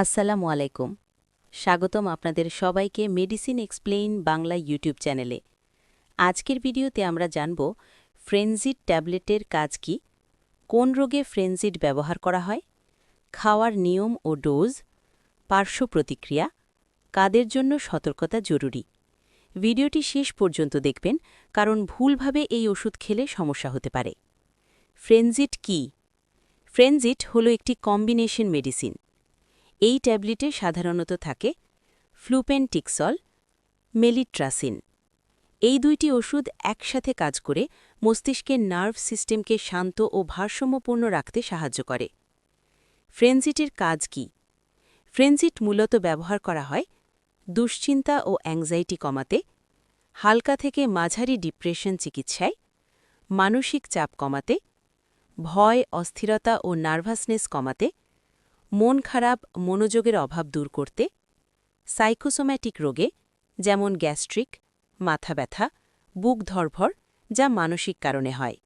আসসালামু আলাইকুম। স্বাগতম আপনাদের সবাইকে মেডিসিন এক্সপ্লেইন বাংলা ইউটিউব চ্যানেলে। আজকের ভিডিওতে আমরা জানব ফ্রেনজিড ট্যাবলেটের কাজ কি, কোন রোগে ফ্রেনজিড ব্যবহার করা হয়, খাওয়ার নিয়ম ও ডোজ, পার্শ্ব প্রতিক্রিয়া, কাদের জন্য সতর্কতা জরুরি। ভিডিওটি শেষ পর্যন্ত দেখবেন, কারণ ভুলভাবে এই ওষুধ খেলে সমস্যা হতে পারে। ফ্রেনজিট কি? ফ্রেনজিট হল একটি কম্বিনেশন মেডিসিন। এই ট্যাবলেটে সাধারণত থাকে ফ্লুপেনটিক্সল, মেলিট্রাসিন। এই দুইটি ওষুধ একসাথে কাজ করে মস্তিষ্কের নার্ভ সিস্টেমকে শান্ত ও ভারসাম্যপূর্ণ রাখতে সাহায্য করে। ফ্রেনজিটের কাজ কি? ফ্রেনজিট মূলত ব্যবহার করা হয় দুশ্চিন্তা ও অ্যাংজাইটি কমাতে, হালকা থেকে মাঝারি ডিপ্রেশন চিকিৎসায়, মানসিক চাপ কমাতে, ভয়, অস্থিরতা ও নার্ভাসনেস কমাতে মন খারাপ, মনোযোগের অভাব দূর করতে, সাইকোসোম্যাটিক রোগে, যেমন গ্যাস্ট্রিক, মাথা ব্যথা, বুক ধরভর যা মানসিক কারণে হয়।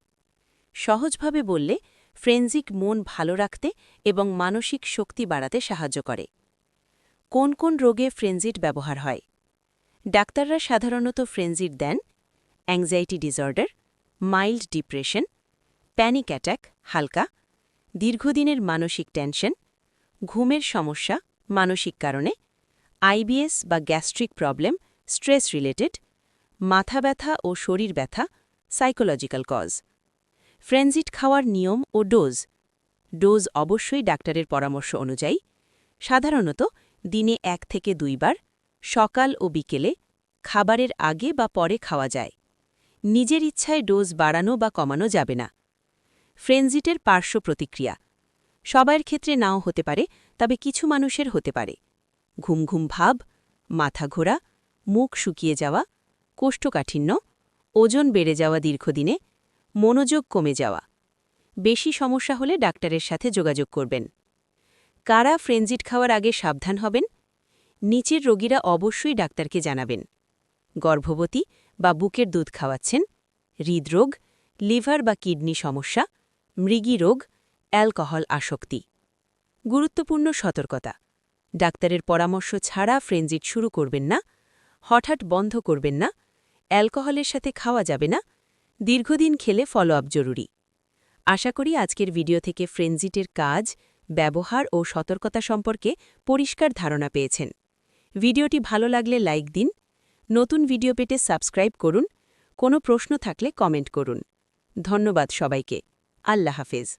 সহজভাবে বললে, ফ্রেনজিক মন ভালো রাখতে এবং মানসিক শক্তি বাড়াতে সাহায্য করে। কোন কোন রোগে ফ্রেনজিট ব্যবহার হয়? ডাক্তাররা সাধারণত ফ্রেনজিট দেন, anxiety disorder, mild depression, panic attack হালকা, দীর্ঘদিনের মানসিক টেনশন ঘুমের সমস্যা, মানসিক কারণে আইবিএস বা গ্যাস্ট্রিক প্রবলেম, স্ট্রেস রিলেটেড, মাথা ব্যথা ও শরীর ব্যথা, সাইকোলজিক্যাল কজ। ফ্রেনজিট খাওয়ার নিয়ম ও ডোজ। ডোজ অবশ্যই ডাক্তারের পরামর্শ অনুযায়ী, সাধারণত দিনে এক থেকে দুইবার সকাল ও বিকেলে, খাবারের আগে বা পরে খাওয়া যায়। নিজের ইচ্ছায় ডোজ বাড়ানো বা কমানো যাবে না। ফ্রেনজিটের পার্শ্ব প্রতিক্রিয়া সবার ক্ষেত্রে নাও হতে পারে, তবে কিছু মানুষের হতে পারে। ঘুম ঘুম ভাব, মাথা ঘোরা, মুখ শুকিয়ে যাওয়া, কোষ্ঠকাঠিন্য, ওজন বেড়ে যাওয়া দীর্ঘদিনে, মনোযোগ কমে যাওয়া। বেশি সমস্যা হলে ডাক্তারের সাথে যোগাযোগ করবেন। কারা ফ্রেনজিট খাওয়ার আগে সাবধান হবেন? নিচের রোগীরা অবশ্যই ডাক্তারকে জানাবেন। গর্ভবতী বা বুকের দুধ খাওয়াচ্ছেন, হৃদরোগ, লিভার বা কিডনি সমস্যা, মৃগী রোগ অ্যালকোহল আসক্তি। গুরুত্বপূর্ণ সতর্কতা। ডাক্তারের পরামর্শ ছাড়া ফ্রেনজিট শুরু করবেন না, হঠাৎ বন্ধ করবেন না, অ্যালকোহলের সাথে খাওয়া যাবে না, দীর্ঘদিন খেলে ফলো আপ জরুরি। আশা করি আজকের ভিডিও থেকে ফ্রেনজিটের কাজ, ব্যবহার ও সতর্কতা সম্পর্কে পরিষ্কার ধারণা পেয়েছেন। ভিডিওটি ভালো লাগলে লাইক দিন, নতুন ভিডিও পেটে সাবস্ক্রাইব করুন, কোনো প্রশ্ন থাকলে কমেন্ট করুন। ধন্যবাদ সবাইকে, আল্লাহ হাফেজ।